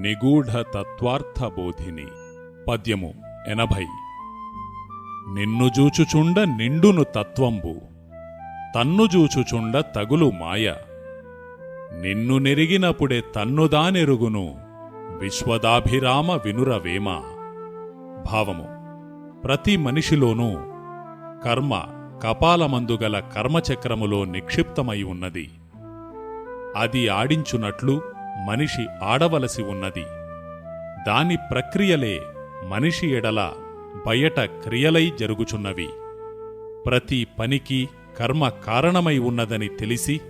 నిగూఢ తత్వార్థ బోధిని పద్యము ఎనభై. నిన్ను జూచుచుండ నిండును తత్వంబు. తన్ను జూచుచుండ తగులు మాయ. నిన్ను నెరిగినప్పుడే తన్నుదానెరుగును విశ్వదాభిరామ వినురవేమ. భావము. ప్రతి మనిషిలోనూ కర్మ కపాలమందుగల కర్మచక్రములో నిక్షిప్తమై ఉన్నది. అది ఆడించునట్లు మనిషి ఆడవలసి ఉన్నది. దాని ప్రక్రియలే మనిషి ఎడల బయట క్రియలై జరుగుచున్నవి. ప్రతి పనికి కర్మ కారణమై ఉన్నదని తెలిసి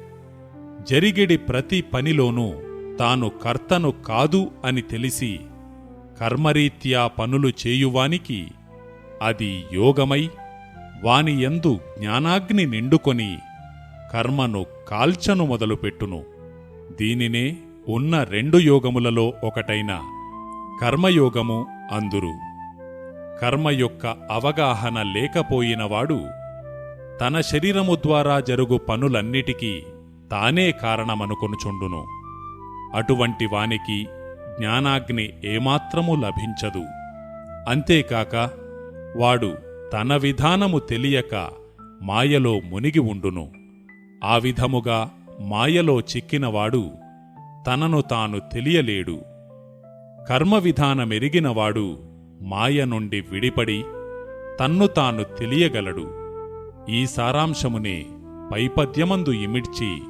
జరిగిడి ప్రతి పనిలోనూ తాను కర్తను కాదు అని తెలిసి కర్మరీత్యా పనులు చేయువానికి అది యోగమై వాని యందు జ్ఞానాగ్ని నిండుకొని కర్మను కాల్చను మొదలుపెట్టును. దీనినే ఉన్న రెండు యోగములలో ఒకటైన కర్మయోగము అందురు. కర్మ యొక్క అవగాహన లేకపోయినవాడు తన శరీరము ద్వారా జరుగు పనులన్నిటికీ తానే కారణమనుకొనుచుండును. అటువంటి వానికి జ్ఞానాగ్ని ఏమాత్రము లభించదు. అంతేకాక వాడు తన విధానము తెలియక మాయలో మునిగి ఉండును. ఆ విధముగా మాయలో చిక్కినవాడు తనను తాను తెలియలేడు. కర్మ విధానమెరిగినవాడు మాయ నుండి విడిపడి తన్ను తాను తెలియగలడు. ఈ సారాంశమునే పైపద్యమందు ఇమిడ్చి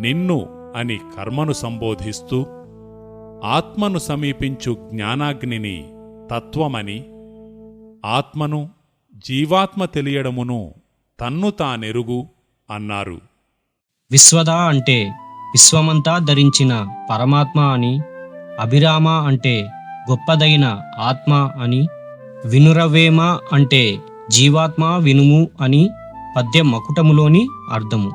నిన్ను అని కర్మను సంబోధిస్తూ ఆత్మను సమీపించు జ్ఞానాగ్నిని తత్వమని ఆత్మను జీవాత్మ తెలియడమును తన్ను తానెరుగు అన్నారు. విశ్వదా అంటే విశ్వమంతా ధరించిన పరమాత్మ అని అభిరామ అంటే గొప్పదైన ఆత్మ అని వినురవేమ అంటే జీవాత్మ వినుము అని పద్య మకుటములోని అర్థము.